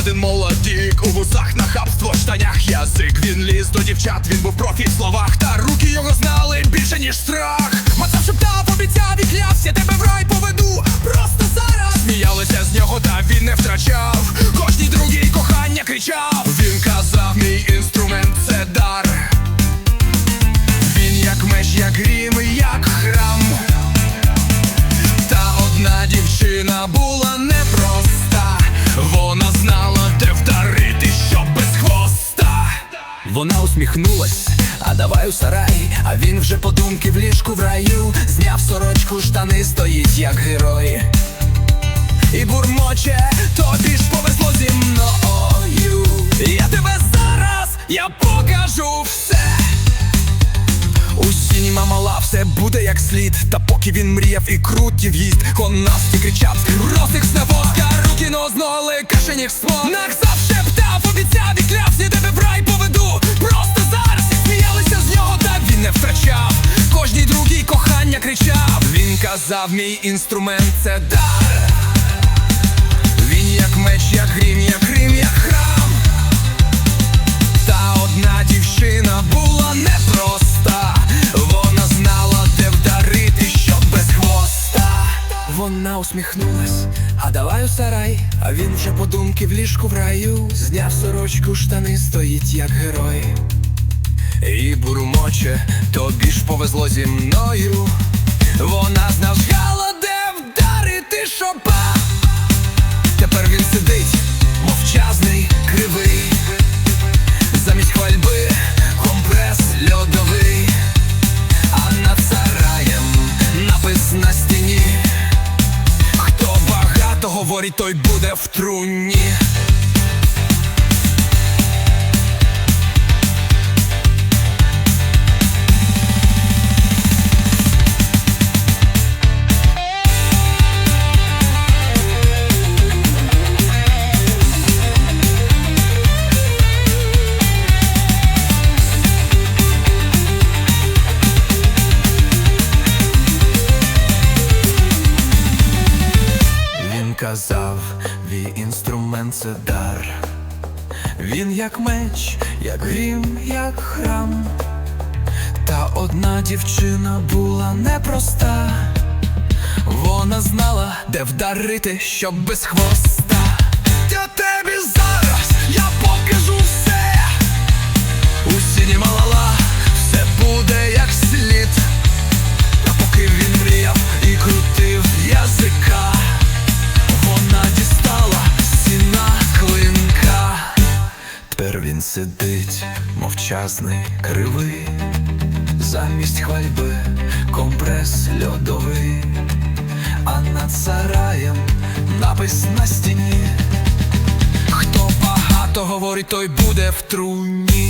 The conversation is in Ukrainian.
один молодик У вусах нахабство, в штанях язик. Він ліз до дівчат, він був профі в словах. Та руки його знали більше, ніж страх. Мацав шептав, обіцяв і клявся, тебе в рай поведу. Просто зараз. Сміялися з нього, та він не втрачав. Кожній другій кохання кричав. Усміхнулась, а давай у сарай. А він вже подумки в ліжку в раю. Зняв сорочку, штани стоїть, як герой. І бурмоче, тобі ж повезло зі мною. Я тебе зараз, я покажу все. У сіні мамала все буде як слід. Та поки він мріяв і крутів їсть, он насті кричав, Росик сневодка, руки нозноли, кашеніх смог Нахзав шептав, обіцяв і клявся, тебе в рай поведу. Казав, мій інструмент це дар. Він як меч, як грім, як грім, як храм. Та одна дівчина була непроста. Вона знала, де вдарити, щоб без хвоста. Вона усміхнулась, а давай у сарай. А він вже подумки в ліжку в раю. Зняв сорочку, штани стоїть, як герой. І бурмоче, тобі ж повезло зі мною. Вона знала, де вдарити шопа. Тепер він сидить, мовчазний, кривий. Замість хвальби компрес льодовий, а над сараєм напис на стіні. Хто багато говорить, той буде в труні. Казав, мій інструмент це дар. Він як меч, як грім, як храм. Та одна дівчина була непроста. Вона знала, де вдарити, щоб без хвоста. Тепер він сидить, мовчазний, кривий, замість хвальби компрес льодовий, а над сараєм напис на стіні. Хто багато говорить, той буде в труні.